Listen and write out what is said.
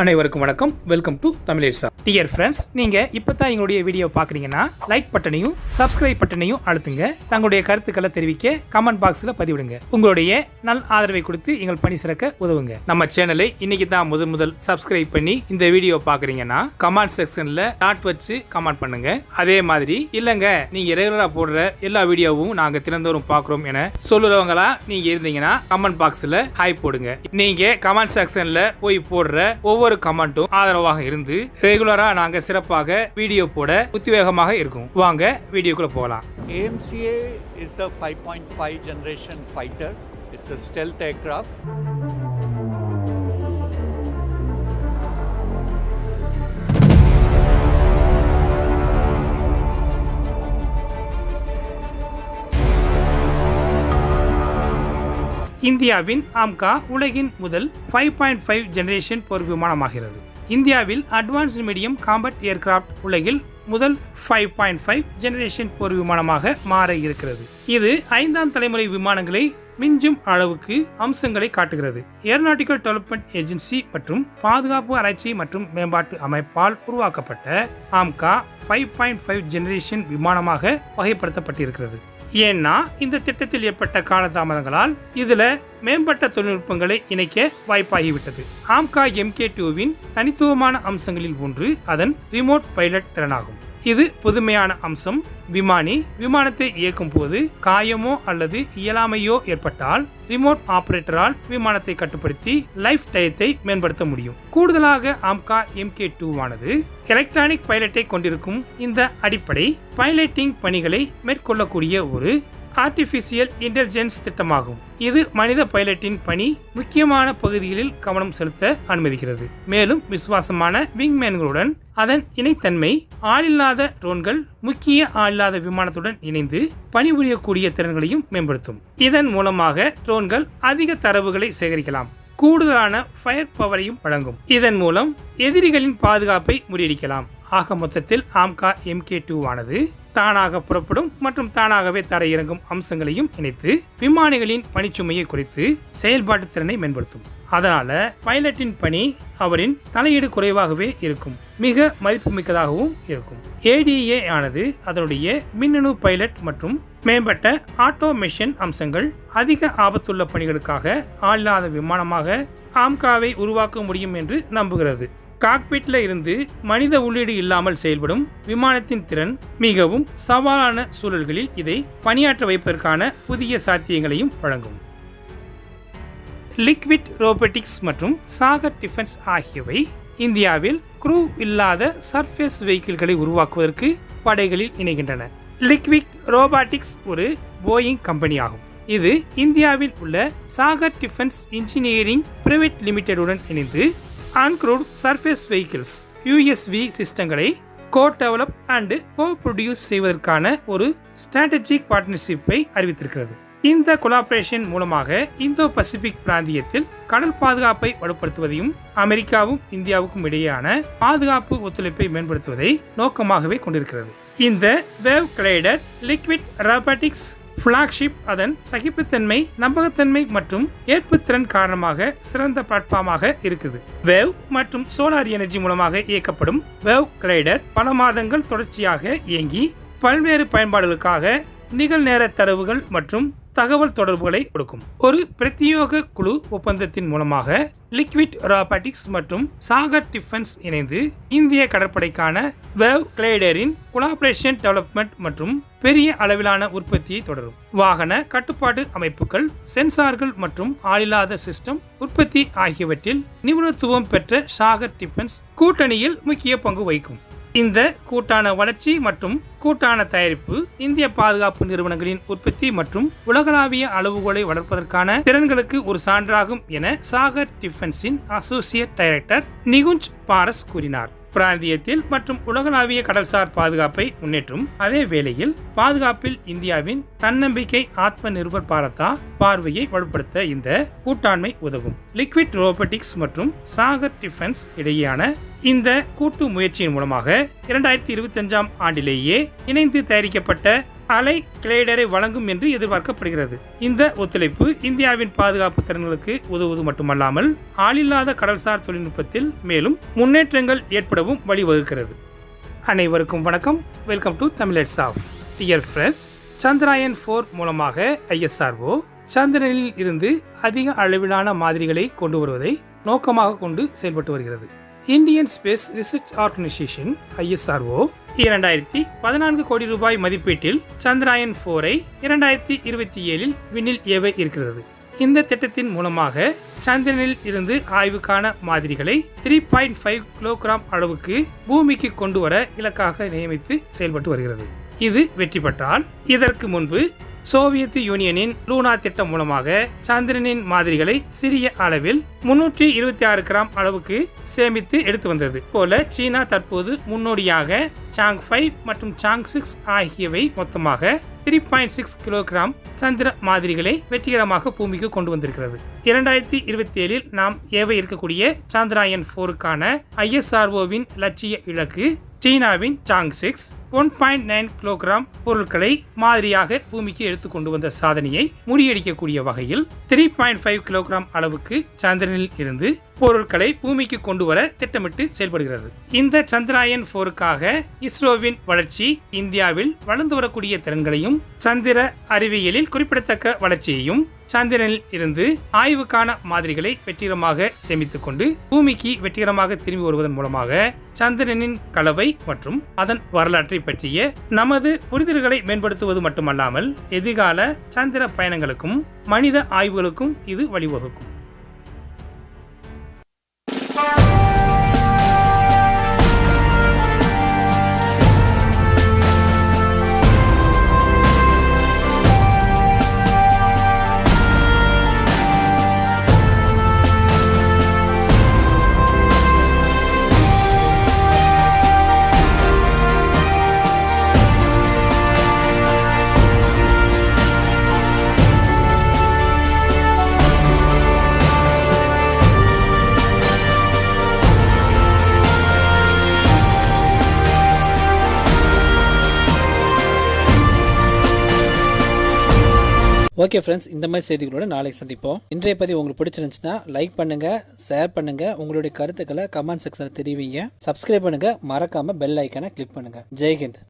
அனைவருக்கும் வணக்கம். Welcome to தமிழேசா. டியர் ஃப்ரெண்ட்ஸ் நீங்க இப்பதான் எங்களுடைய வீடியோ பாக்குறீங்கன்னா லைக் பட்டனையும் சப்ஸ்கிரைப் பட்டனையும் அழுத்துங்க. தங்களுடைய கருத்துக்களை தெரிவிக்க கமெண்ட் பாக்ஸ்ல பதிவிடுங்க. உங்களுடைய நல் ஆதரவை கொடுத்து எங்கள் பணி சிறக்க உதவுங்க. நம்ம சேனலை இன்னைக்கு தான் முதல் முதல் சப்ஸ்கிரைப் பண்ணி இந்த வீடியோ பாக்குறீங்கன்னா கமெண்ட் செக்ஷன்ல டாட் வச்சு கமெண்ட் பண்ணுங்க. அதே மாதிரி இல்லங்க நீங்க ரெகுலரா போடுற எல்லா வீடியோவும் நாங்க தினந்தோறும் பாக்குறோம் என சொல்லுறவங்களா நீங்க இருந்தீங்கன்னா கமெண்ட் பாக்ஸ்ல ஹாய் போடுங்க. நீங்க கமெண்ட் செக்ஷன்ல போய் போடுற ஒவ்வொரு ஒவ்வொரு கமெண்ட்டும் ஆதரவாக இருந்து ரெகுலரா நாங்க சிறப்பாக வீடியோ போட உத்திவேகமாக இருக்கும். வாங்க வீடியோக்குள்ள போகலாம். AMCA is the five point five generation fighter it's a stealth aircraft இந்தியாவின் ஆம்கா உலகின் முதல் ஃபைவ் பாயிண்ட் ஃபைவ் ஜெனரேஷன் போர் விமானமாகிறது. இந்தியாவில் அட்வான்ஸ்டு மீடியம் காம்பட் ஏர்கிராஃப்ட் உலகில் முதல் ஃபைவ் பாயிண்ட் ஃபைவ் ஜெனரேஷன் போர் விமானமாக மாற இருக்கிறது. இது ஐந்தாம் தலைமுறை விமானங்களை மிஞ்சும் அளவுக்கு அம்சங்களை காட்டுகிறது. ஏரோநாட்டிக்கல் டெவலப்மெண்ட் ஏஜென்சி மற்றும் பாதுகாப்பு ஆராய்ச்சி மற்றும் மேம்பாட்டு அமைப்பால் உருவாக்கப்பட்ட AMCA five point five generation விமானமாக வகைப்படுத்தப்பட்டிருக்கிறது. ஏன்னா இந்த திட்டத்தில் ஏற்பட்ட காலதாமதங்களால் இதுல மேம்பட்ட தொழில்நுட்பங்களை இணைக்க வாய்ப்பாகிவிட்டது. ஆம்கா எம்கே டூவின் தனித்துவமான அம்சங்களில் ஒன்று அதன் ரிமோட் பைலட் திறனாகும். இது புதுமையான அம்சம். விமானி விமானத்தை இயக்கும் போது காயமோ அல்லது இயலாமையோ ஏற்பட்டால் ரிமோட் ஆபரேட்டரால் விமானத்தை கட்டுப்படுத்தி லைஃப் டயத்தை மேம்படுத்த முடியும். கூடுதலாக ஆம்கா எம்கே டூ ஆனது எலக்ட்ரானிக் பைலட்டை கொண்டிருக்கும் இந்த அடிப்படை பைலட்டிங் பணிகளை மேற்கொள்ளக்கூடிய ஒரு ஆர்டிஃபிஷியல் இன்டெலிஜென்ஸ் திட்டமாகும். இது மனித பைலட்டின் பணி முக்கியமான பகுதிகளில் கவனம் செலுத்த அனுமதிக்கிறது. மேலும் விசுவாசமான விங்மேன்களுடன் அதன் இணைத்தன்மை ஆளில்லாத ட்ரோன்கள் முக்கிய ஆளில்லாத விமானத்துடன் இணைந்து பணிபுரியக்கூடிய திறன்களையும் மேம்படுத்தும். இதன் மூலமாக ட்ரோன்கள் அதிக தரவுகளை சேகரிக்கலாம். கூடுதலான ஃபயர் பவரையும் வழங்கும். இதன் மூலம் எதிரிகளின் பாதுகாப்பை முறியடிக்கலாம். ஆக மொத்தத்தில் ஆம்கா எம்கே டூ ஆனது தானாக புறப்படும் மற்றும் தானாகவே தரையிறங்கும் அம்சங்களையும் இணைத்து விமானிகளின் பணிச்சுமையை குறைத்து செயல்பாட்டு திறனை மேம்படுத்தும். அதனால பைலட்டின் பணி அவரின் தலையீடு குறைவாகவே இருக்கும். மிக மதிப்புமிக்கதாகவும் இருக்கும். ஏடிஏ ஆனது அதனுடைய மின்னணு பைலட் மற்றும் மேம்பட்ட ஆட்டோமேஷன் அம்சங்கள் அதிக ஆபத்துள்ள பணிகளுக்காக ஆளில்லாத விமானமாக ஆம்காவை உருவாக்க முடியும் என்று நம்புகிறது. காக்பிட்டில் இருந்து மனித உள்ளீடு இல்லாமல் செயல்படும் விமானத்தின் திறன் மிகவும் சவாலான சூழல்களில் இதை பணியாற்ற வைப்பதற்கான புதிய சாத்தியங்களையும் வழங்கும். லிக்விட் ரோபோட்டிக்ஸ் மற்றும் சாகர் டிஃபென்ஸ் ஆகியவை இந்தியாவில் குரூ இல்லாத சர்ஃபேஸ் வெஹிக்கிள்களை உருவாக்குவதற்கு படைகளில் இணைகின்றன. லிக்விட் ரோபாட்டிக்ஸ் ஒரு போயிங் கம்பெனி ஆகும். இது இந்தியாவில் உள்ள சாகர் டிஃபென்ஸ் இன்ஜினியரிங் பிரைவேட் லிமிடெடுடன் இணைந்து uncrewed surface vehicles USV சிஸ்டங்களை co develop and co produce செய்வதற்கான ஒரு ஸ்ட்ராட்டஜிக் பார்ட்னர்ஷிப்பை அறிவித்திருக்கிறது. இந்த கொலாபரேஷன் மூலமாக இந்தோ பசிபிக் பிராந்தியத்தில் கடல் பாதுகாப்பை வலுப்படுத்துவதையும் அமெரிக்காவும் இந்தியாவுக்கும் இடையேயான பாதுகாப்பு ஒத்துழைப்பை மேம்படுத்துவதை நோக்கமாகவே கொண்டிருக்கிறது. இந்த wave glider liquid robotics flagship அதன் சகிப்புத்தன்மை நம்பகத்தன்மை மற்றும் ஏற்புத்திறன் காரணமாக சிறந்த பிளாட்ஃபார்மாக இருக்குது. வேவ் மற்றும் சோலார் எனர்ஜி மூலமாக இயக்கப்படும் வேவ் கிளைடர் பல மாதங்கள் தொடர்ச்சியாக இயங்கி பல்வேறு பயன்பாடுகளுக்காக நிகழ்நேர தரவுகள் மற்றும் தகவல் தொடர்புகளை கொடுக்கும். ஒரு பிரத்யோக குழு ஒப்பந்தத்தின் மூலமாக லிக்விட் ராபாட்டிக்ஸ் மற்றும் சாகர் டிஃபென்ஸ் இணைந்து இந்திய கடற்படைக்கான வேவ் கிளைடரின் கொலாபரேஷன் டெவலப்மெண்ட் மற்றும் பெரிய அளவிலான உற்பத்தியை தொடரும். வாகன கட்டுப்பாடு அமைப்புகள் சென்சார்கள் மற்றும் ஆளில்லாத சிஸ்டம் உற்பத்தி ஆகியவற்றில் நிபுணத்துவம் பெற்ற சாகர் டிஃபென்ஸ் கூட்டணியில் முக்கிய பங்கு வகிக்கும். இந்த கூட்டான வளர்ச்சி மற்றும் கூட்டான தயாரிப்பு இந்திய பாதுகாப்பு நிறுவனங்களின் உற்பத்தி மற்றும் உலகளாவிய அளவுகோலை வளர்ப்பதற்கான திறன்களுக்கு ஒரு சான்றாகும் என சாகர் டிஃபென்ஸின் அசோசியேட் டைரக்டர் நிகுஞ்ச் பாரஸ் கூறினார். பிராந்தியத்தில் மற்றும் உலகளாவிய கடல்சார் பாதுகாப்பை முன்னேற்றும். அதே வேளையில் பாதுகாப்பில் இந்தியாவின் தன்னம்பிக்கை ஆத்ம நிர்பர் பாரதா பார்வையை வலுப்படுத்த இந்த கூட்டாண்மை உதவும். லிக்விட் ரோபோட்டிக்ஸ் மற்றும் சாகர் டிஃபென்ஸ் இடையேயான இந்த கூட்டு முயற்சியின் மூலமாக இரண்டாயிரத்தி இருபத்தி அஞ்சாம் ஆண்டிலேயே இணைந்து தயாரிக்கப்பட்ட அலை கிளைடரை வழங்கும் என்று எதிர்பார்க்கப்படுகிறது. இந்த ஒத்துழைப்பு இந்தியாவின் பாதுகாப்பு திறன்களுக்கு உதவுவது மட்டுமல்லாமல் ஆளில்லாத கடல்சார் தொழில்நுட்பத்தில் மேலும் முன்னேற்றங்கள் ஏற்படவும் வழிவகுக்கிறது. அனைவருக்கும் வணக்கம். Welcome to Tamil of dear friends Chandrayaan four மூலமாக ஐஎஸ்ஆர்ஓ சந்திரனில் இருந்து அதிக அளவிலான மாதிரிகளை கொண்டு வருவதை நோக்கமாக கொண்டு செயல்பட்டு வருகிறது. Indian space research organisation ISRO இரண்டாயிரத்தி பதினான்கு கோடி ரூபாய் மதிப்பீட்டில் சந்திராயன் போரை இரண்டாயிரத்தி இருபத்தி ஏழில் விண்ணில் ஏவ இருக்கிறது. இந்த திட்டத்தின் மூலமாக சந்திரனில் இருந்து ஆய்வுக்கான மாதிரிகளை த்ரீ பாயிண்ட் ஃபைவ் கிலோகிராம் அளவுக்கு பூமிக்கு கொண்டு வர இலக்காக நியமித்து செயல்பட்டு வருகிறது. இது வெற்றி பெற்றால் இதற்கு முன்பு சோவியத் யூனியனின் லூனா திட்டம் மூலமாக சந்திரனின் மாதிரிகளை சிறிய அளவில் முன்னூற்றி இருபத்தி ஆறு கிராம் அளவுக்கு சேமித்து எடுத்து வந்தது. போல சீனா தற்போது முன்னோடியாக சாங் ஃபைவ் மற்றும் சாங் சிக்ஸ் ஆகியவை மொத்தமாக த்ரீ பாயிண்ட் சிக்ஸ் கிலோகிராம் சந்திர மாதிரிகளை வெற்றிகரமாக பூமிக்கு கொண்டு வந்திருக்கிறது. இரண்டாயிரத்தி இருபத்தி ஏழில் நாம் ஏவ இருக்கக்கூடிய சந்திராயன் போருக்கான ஐஎஸ்ஆர்ஓவின் லட்சிய இலக்கு சீனாவின் Chang'e six one point nine kilogram பொருட்களை மாதிரியாக பூமிக்கு எடுத்து கொண்டு வந்த சாதனையை முறியடிக்கக்கூடிய வகையில் த்ரீ பாயிண்ட் ஃபைவ் கிலோகிராம் அளவுக்கு சந்திரனில் இருந்து பொருட்களை பூமிக்கு கொண்டு வர திட்டமிட்டு செயல்படுகிறது. இந்த சந்திராயன் போருக்காக இஸ்ரோவின் வளர்ச்சி இந்தியாவில் வளர்ந்து வரக்கூடிய திறன்களையும் சந்திர அறிவியலில் குறிப்பிடத்தக்க வளர்ச்சியையும் சந்திரனில் இருந்து ஆய்வுக்கான மாதிரிகளை வெற்றிகரமாக சேமித்துக் கொண்டு பூமிக்கு வெற்றிகரமாக திரும்பி வருவதன் மூலமாக சந்திரனின் கலவை மற்றும் அதன் வரலாற்றை பற்றிய நமது புரிதல்களை மேம்படுத்துவது மட்டுமல்லாமல் எதிர்கால சந்திர பயணங்களுக்கும் மனித ஆய்வுகளுக்கும் இது வழிவகுக்கும். ஓகே ஃப்ரெண்ட்ஸ் இந்த மாதிரி செய்திகளோட நாளைக்கு சந்திப்போம். இன்றைய பதிவு உங்களுக்கு பிடிச்சிருந்துச்சுன்னா லைக் பண்ணுங்க ஷேர் பண்ணுங்க உங்களுடைய கருத்துக்களை கமெண்ட் செக்ஷனில் தெரிவிங்க. சப்ஸ்கிரைப் பண்ணுங்க மறக்காம பெல் ஐக்கானை கிளிக் பண்ணுங்க. ஜெய்ஹிந்த்